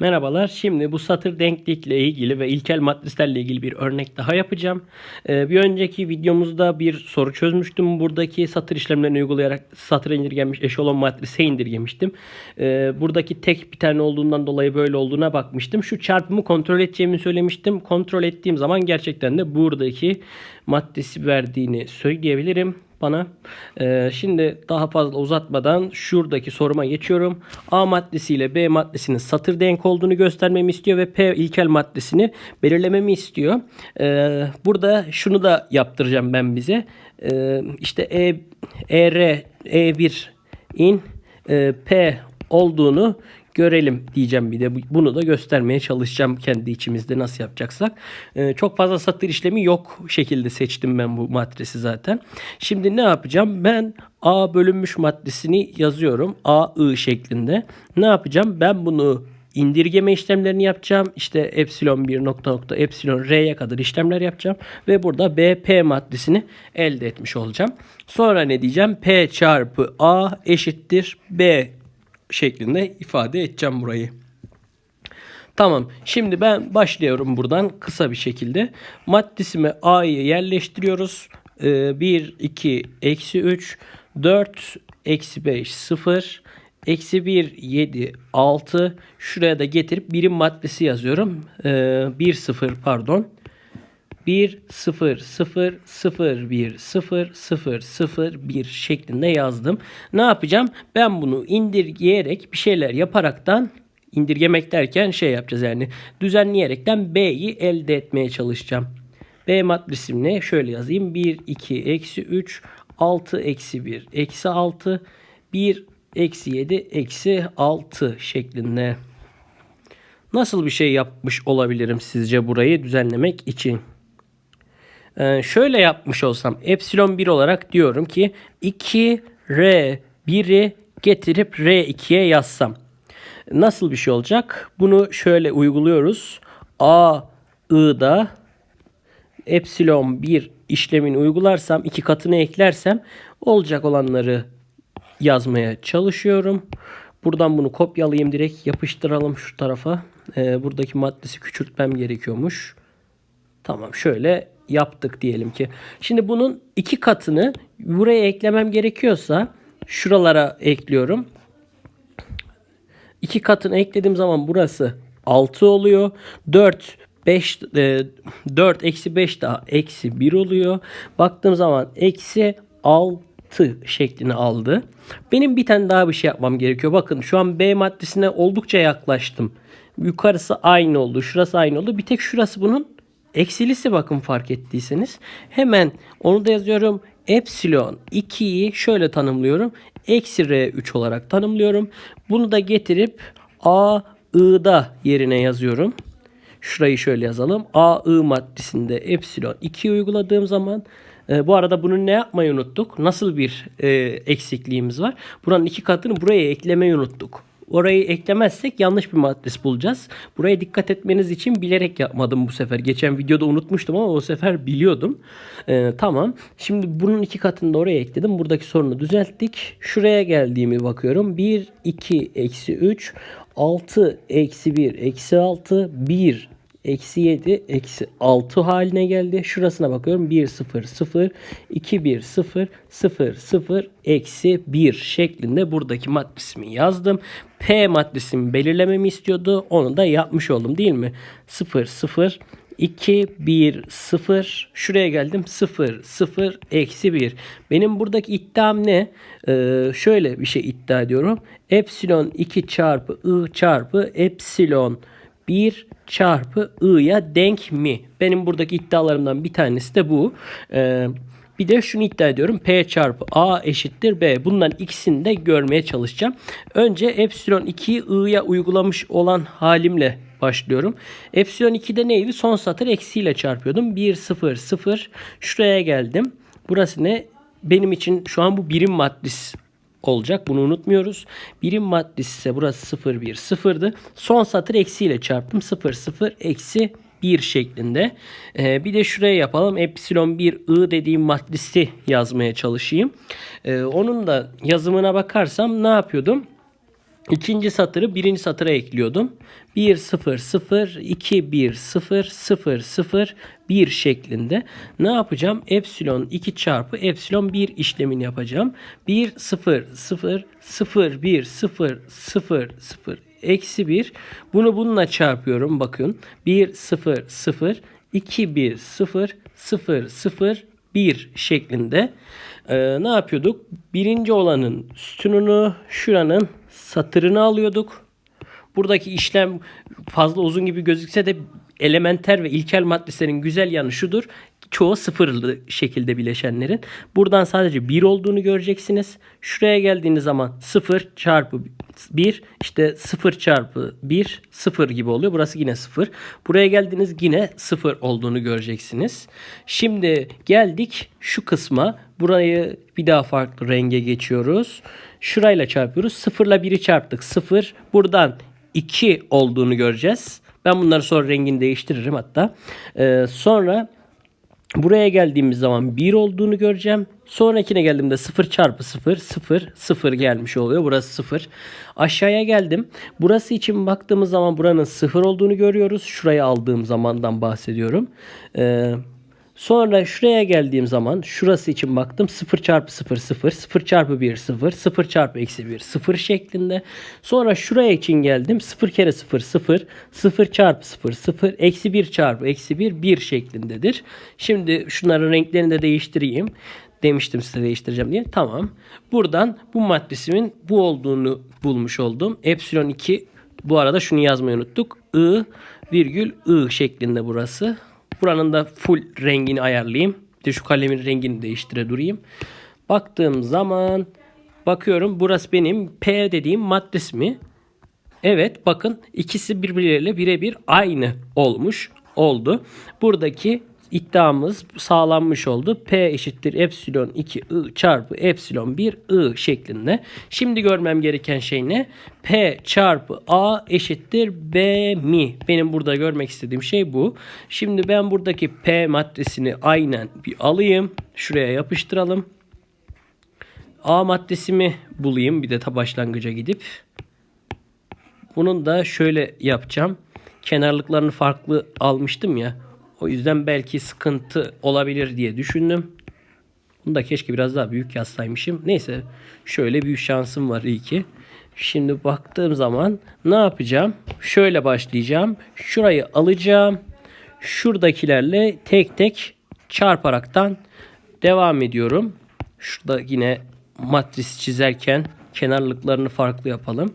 Merhabalar. Şimdi bu satır denklikle ilgili ve ilkel matrislerle ilgili bir örnek daha yapacağım. Ee, bir önceki videomuzda bir soru çözmüştüm. Buradaki satır işlemlerini uygulayarak satıra indirgenmiş eşelon matrise indirgemiştim. Ee, buradaki tek bir tane olduğundan dolayı böyle olduğuna bakmıştım. Şu çarpımı kontrol edeceğimi söylemiştim. Kontrol ettiğim zaman gerçekten de buradaki matrisi verdiğini söyleyebilirim bana. Ee, şimdi daha fazla uzatmadan şuradaki soruma geçiyorum. A maddesiyle B maddesinin satır denk olduğunu göstermemi istiyor ve P ilkel maddesini belirlememi istiyor. Ee, burada şunu da yaptıracağım ben bize. Ee, işte E, ER, E1 in e, P olduğunu görelim diyeceğim bir de Bu- bunu da göstermeye çalışacağım kendi içimizde nasıl yapacaksak. Ee, çok fazla satır işlemi yok şekilde seçtim ben bu matrisi zaten. Şimdi ne yapacağım? Ben A bölünmüş maddesini yazıyorum. A I şeklinde. Ne yapacağım? Ben bunu indirgeme işlemlerini yapacağım. İşte epsilon 1 nokta nokta epsilon r'ye kadar işlemler yapacağım. Ve burada BP maddesini elde etmiş olacağım. Sonra ne diyeceğim? P çarpı A eşittir B şeklinde ifade edeceğim burayı. Tamam. Şimdi ben başlıyorum buradan kısa bir şekilde. Maddesime A'yı yerleştiriyoruz. Ee, 1, 2, eksi 3, 4, eksi 5, 0, eksi 1, 7, 6. Şuraya da getirip birim maddesi yazıyorum. Ee, 1, 0 pardon. 1 0 0 0 1 0 0 0 1 şeklinde yazdım. Ne yapacağım? Ben bunu indirgeyerek bir şeyler yaparaktan indirgemek derken şey yapacağız yani düzenleyerekten B'yi elde etmeye çalışacağım. B matrisimle şöyle yazayım. 1 2 eksi 3 6 eksi 1 eksi 6 1 eksi 7 eksi 6 şeklinde. Nasıl bir şey yapmış olabilirim sizce burayı düzenlemek için? Ee, şöyle yapmış olsam epsilon 1 olarak diyorum ki 2 r 1'i getirip r2'ye yazsam. Nasıl bir şey olacak? Bunu şöyle uyguluyoruz. A i'da epsilon 1 işlemini uygularsam iki katını eklersem olacak olanları yazmaya çalışıyorum. Buradan bunu kopyalayayım direkt yapıştıralım şu tarafa. Ee, buradaki maddesi küçültmem gerekiyormuş. Tamam şöyle yaptık diyelim ki. Şimdi bunun iki katını buraya eklemem gerekiyorsa şuralara ekliyorum. İki katını eklediğim zaman burası 6 oluyor. 4 5 e, 4 eksi 5 daha eksi 1 oluyor. Baktığım zaman eksi 6 şeklini aldı. Benim bir tane daha bir şey yapmam gerekiyor. Bakın şu an B maddesine oldukça yaklaştım. Yukarısı aynı oldu. Şurası aynı oldu. Bir tek şurası bunun eksilisi bakın fark ettiyseniz. Hemen onu da yazıyorum. Epsilon 2'yi şöyle tanımlıyorum. Eksi R3 olarak tanımlıyorum. Bunu da getirip A, I'da yerine yazıyorum. Şurayı şöyle yazalım. A, I maddesinde epsilon 2 uyguladığım zaman e, bu arada bunu ne yapmayı unuttuk? Nasıl bir e, eksikliğimiz var? Buranın iki katını buraya eklemeyi unuttuk. Orayı eklemezsek yanlış bir matris bulacağız. Buraya dikkat etmeniz için bilerek yapmadım bu sefer. Geçen videoda unutmuştum ama o sefer biliyordum. Ee, tamam. Şimdi bunun iki katını da oraya ekledim. Buradaki sorunu düzelttik. Şuraya geldiğimi bakıyorum. 1, 2, eksi 3, 6, eksi 1, eksi 6, 1, eksi 7 eksi 6 haline geldi. Şurasına bakıyorum 1 0 0 2 1 0 0 0 eksi 1 şeklinde buradaki matrisimi yazdım. P matrisimi belirlememi istiyordu. Onu da yapmış oldum değil mi? 0 0 2 1 0 şuraya geldim 0 0 eksi 1 benim buradaki iddiam ne ee, şöyle bir şey iddia ediyorum epsilon 2 çarpı i çarpı epsilon 1 çarpı i'ya denk mi? Benim buradaki iddialarımdan bir tanesi de bu. Ee, bir de şunu iddia ediyorum. P çarpı A eşittir B. Bunların ikisini de görmeye çalışacağım. Önce epsilon 2'yi i'ya uygulamış olan halimle başlıyorum. Epsilon 2'de neydi? Son satır eksiyle çarpıyordum. 1, 0, 0. Şuraya geldim. Burası ne? Benim için şu an bu birim matris olacak. Bunu unutmuyoruz. Birim maddesi ise burası 0 1 0'dı. Son satır eksiyle çarptım. 0 0 eksi 1 şeklinde. Ee, bir de şuraya yapalım. Epsilon 1 I dediğim matrisi yazmaya çalışayım. Ee, onun da yazımına bakarsam ne yapıyordum? İkinci satırı birinci satıra ekliyordum. 1 0 0 2 1 0 0 0 1 şeklinde ne yapacağım? Epsilon 2 çarpı epsilon 1 işlemini yapacağım. 1 0 0 0 1 0 0 0 eksi 1 bunu bununla çarpıyorum bakın 1 0 0 2 1 0 0 0 1 şeklinde Ee, ne yapıyorduk? Birinci olanın sütununu şuranın satırını alıyorduk. Buradaki işlem fazla uzun gibi gözükse de elementer ve ilkel matrislerin güzel yanı şudur. Çoğu sıfırlı şekilde bileşenlerin. Buradan sadece 1 olduğunu göreceksiniz. Şuraya geldiğiniz zaman 0 çarpı 1 işte 0 çarpı 1 0 gibi oluyor. Burası yine 0. Buraya geldiğiniz yine 0 olduğunu göreceksiniz. Şimdi geldik şu kısma. Burayı bir daha farklı renge geçiyoruz. Şurayla çarpıyoruz. 0 ile 1'i çarptık. 0. Buradan 2 olduğunu göreceğiz. Ben bunları sonra rengini değiştiririm hatta. Ee, sonra buraya geldiğimiz zaman 1 olduğunu göreceğim. Sonrakine geldiğimde 0 çarpı 0 0 0 gelmiş oluyor. Burası 0. Aşağıya geldim. Burası için baktığımız zaman buranın 0 olduğunu görüyoruz. Şuraya aldığım zamandan bahsediyorum. Ee, Sonra şuraya geldiğim zaman şurası için baktım 0 çarpı 0 0 0 çarpı 1 0 0 çarpı eksi 1 0 şeklinde. Sonra şuraya için geldim 0 kere 0 0 0 çarpı 0 0 eksi 1 çarpı eksi 1 1 şeklindedir. Şimdi şunların renklerini de değiştireyim. Demiştim size değiştireceğim diye. Tamam. Buradan bu matrisimin bu olduğunu bulmuş oldum. Epsilon 2 bu arada şunu yazmayı unuttuk. I virgül I şeklinde burası. Buranın da full rengini ayarlayayım. Bir de şu kalemin rengini değiştire durayım. Baktığım zaman bakıyorum burası benim P dediğim matris mi? Evet bakın ikisi birbirleriyle birebir aynı olmuş oldu. Buradaki iddiamız sağlanmış oldu. P eşittir epsilon 2 I çarpı epsilon 1 I şeklinde. Şimdi görmem gereken şey ne? P çarpı A eşittir B mi? Benim burada görmek istediğim şey bu. Şimdi ben buradaki P matrisini aynen bir alayım. Şuraya yapıştıralım. A maddesimi bulayım. Bir de ta başlangıca gidip. Bunun da şöyle yapacağım. Kenarlıklarını farklı almıştım ya. O yüzden belki sıkıntı olabilir diye düşündüm. Bunu da keşke biraz daha büyük yazsaymışım. Neyse şöyle bir şansım var iyi ki. Şimdi baktığım zaman ne yapacağım? Şöyle başlayacağım. Şurayı alacağım. Şuradakilerle tek tek çarparaktan devam ediyorum. Şurada yine matris çizerken kenarlıklarını farklı yapalım.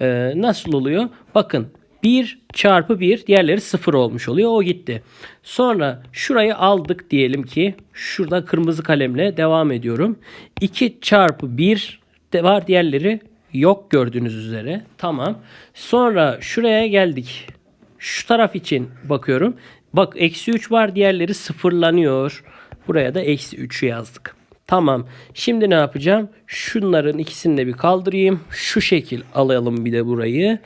Ee, nasıl oluyor? Bakın 1 çarpı 1 diğerleri 0 olmuş oluyor. O gitti. Sonra şurayı aldık diyelim ki şurada kırmızı kalemle devam ediyorum. 2 çarpı 1 de var diğerleri yok gördüğünüz üzere. Tamam. Sonra şuraya geldik. Şu taraf için bakıyorum. Bak eksi 3 var diğerleri sıfırlanıyor. Buraya da eksi 3'ü yazdık. Tamam. Şimdi ne yapacağım? Şunların ikisini de bir kaldırayım. Şu şekil alalım bir de burayı.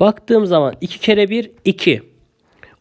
Baktığım zaman 2 kere 1 2.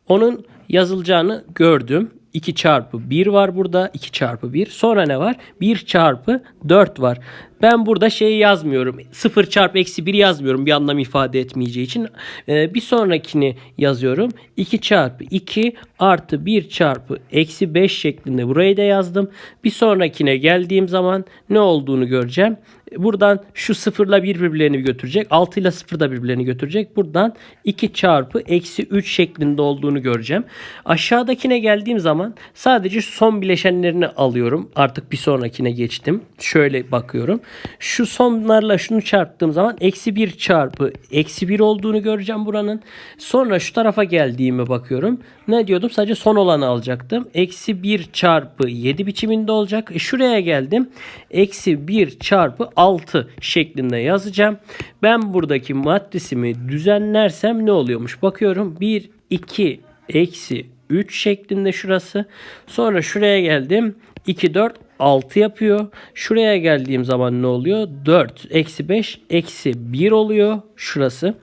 Onun yazılacağını gördüm. 2 çarpı 1 var burada. 2 çarpı 1. Sonra ne var? 1 çarpı 4 var. Ben burada şeyi yazmıyorum. 0 çarpı eksi 1 yazmıyorum. Bir anlam ifade etmeyeceği için. Ee, bir sonrakini yazıyorum. 2 çarpı 2 artı 1 çarpı eksi 5 şeklinde burayı da yazdım. Bir sonrakine geldiğim zaman ne olduğunu göreceğim. Buradan şu sıfırla bir birbirlerini götürecek. 6 ile 0 da birbirlerini götürecek. Buradan 2 çarpı eksi 3 şeklinde olduğunu göreceğim. Aşağıdakine geldiğim zaman sadece son bileşenlerini alıyorum. Artık bir sonrakine geçtim. Şöyle bakıyorum. Şu sonlarla şunu çarptığım zaman eksi 1 çarpı eksi 1 olduğunu göreceğim buranın. Sonra şu tarafa geldiğime bakıyorum. Ne diyordum? Sadece son olanı alacaktım. Eksi 1 çarpı 7 biçiminde olacak. E şuraya geldim. Eksi 1 çarpı 6 şeklinde yazacağım. Ben buradaki matrisimi düzenlersem ne oluyormuş? Bakıyorum. 1, 2, eksi 3 şeklinde şurası. Sonra şuraya geldim. 2, 4, 6 yapıyor. Şuraya geldiğim zaman ne oluyor? 4, eksi 5, eksi 1 oluyor şurası.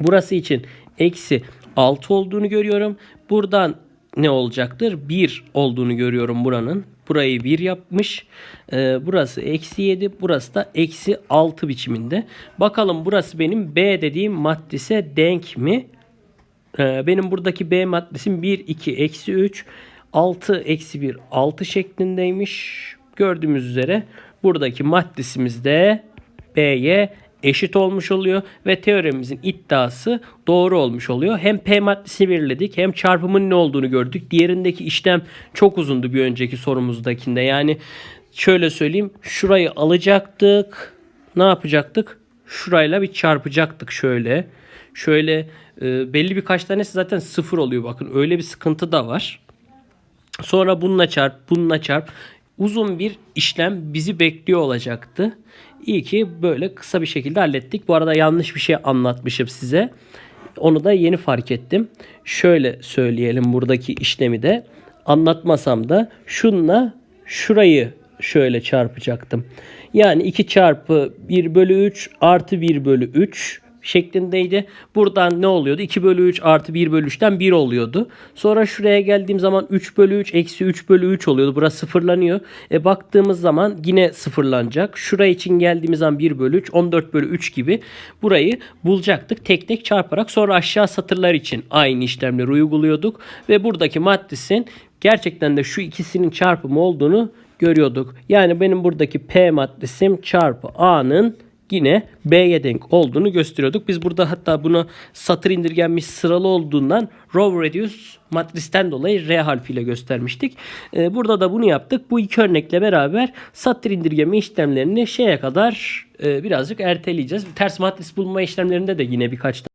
Burası için eksi 6 olduğunu görüyorum. Buradan ne olacaktır? 1 olduğunu görüyorum buranın. Burayı 1 yapmış. Ee, burası eksi 7. Burası da eksi 6 biçiminde. Bakalım burası benim B dediğim maddise denk mi? Ee, benim buradaki B maddesim 1, 2, eksi 3, 6, eksi 1, 6 şeklindeymiş. Gördüğümüz üzere buradaki maddesimiz de B'ye eşit olmuş oluyor ve teoremimizin iddiası doğru olmuş oluyor. Hem P maddesini belirledik hem çarpımın ne olduğunu gördük. Diğerindeki işlem çok uzundu bir önceki sorumuzdakinde. Yani şöyle söyleyeyim şurayı alacaktık. Ne yapacaktık? Şurayla bir çarpacaktık şöyle. Şöyle e, belli birkaç tanesi zaten sıfır oluyor bakın. Öyle bir sıkıntı da var. Sonra bununla çarp, bununla çarp. Uzun bir işlem bizi bekliyor olacaktı. İyi ki böyle kısa bir şekilde hallettik. Bu arada yanlış bir şey anlatmışım size. Onu da yeni fark ettim. Şöyle söyleyelim buradaki işlemi de. Anlatmasam da şunla şurayı şöyle çarpacaktım. Yani 2 çarpı 1 bölü 3 artı 1 bölü 3 şeklindeydi. Buradan ne oluyordu? 2 bölü 3 artı 1 bölü 3'ten 1 oluyordu. Sonra şuraya geldiğim zaman 3 bölü 3 eksi 3 bölü 3 oluyordu. Burası sıfırlanıyor. E baktığımız zaman yine sıfırlanacak. Şuraya için geldiğimiz zaman 1 bölü 3 14 bölü 3 gibi burayı bulacaktık. Tek tek çarparak sonra aşağı satırlar için aynı işlemleri uyguluyorduk. Ve buradaki maddesin gerçekten de şu ikisinin çarpımı olduğunu görüyorduk. Yani benim buradaki P maddesim çarpı A'nın yine B'ye denk olduğunu gösteriyorduk. Biz burada hatta bunu satır indirgenmiş sıralı olduğundan row reduce matristen dolayı R harfiyle göstermiştik. Ee, burada da bunu yaptık. Bu iki örnekle beraber satır indirgeme işlemlerini şeye kadar e, birazcık erteleyeceğiz. Ters matris bulma işlemlerinde de yine birkaç